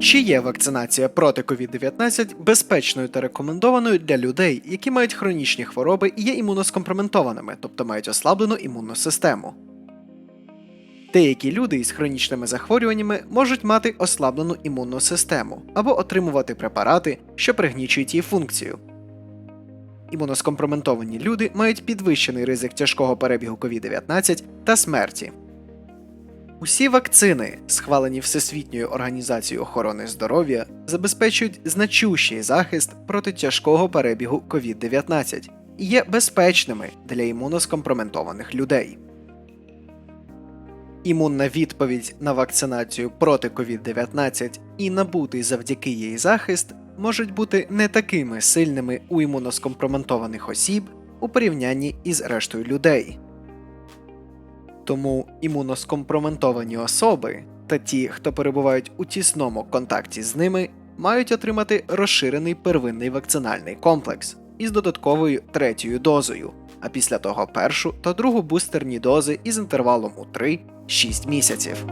Чи є вакцинація проти COVID-19 безпечною та рекомендованою для людей, які мають хронічні хвороби і є імуноскомпроментованими, тобто мають ослаблену імунну систему? Деякі люди із хронічними захворюваннями можуть мати ослаблену імунну систему або отримувати препарати, що пригнічують її функцію. Імуноскомпроментовані люди мають підвищений ризик тяжкого перебігу COVID-19 та смерті. Усі вакцини, схвалені Всесвітньою організацією охорони здоров'я, забезпечують значущий захист проти тяжкого перебігу COVID-19 і є безпечними для імуноскомпроментованих людей. Імунна відповідь на вакцинацію проти COVID-19 і набутий завдяки їй захист можуть бути не такими сильними у імуноскомпроментованих осіб у порівнянні із рештою людей. Тому імуноскомпроментовані особи та ті, хто перебувають у тісному контакті з ними, мають отримати розширений первинний вакцинальний комплекс із додатковою третьою дозою, а після того першу та другу бустерні дози із інтервалом у 3-6 місяців.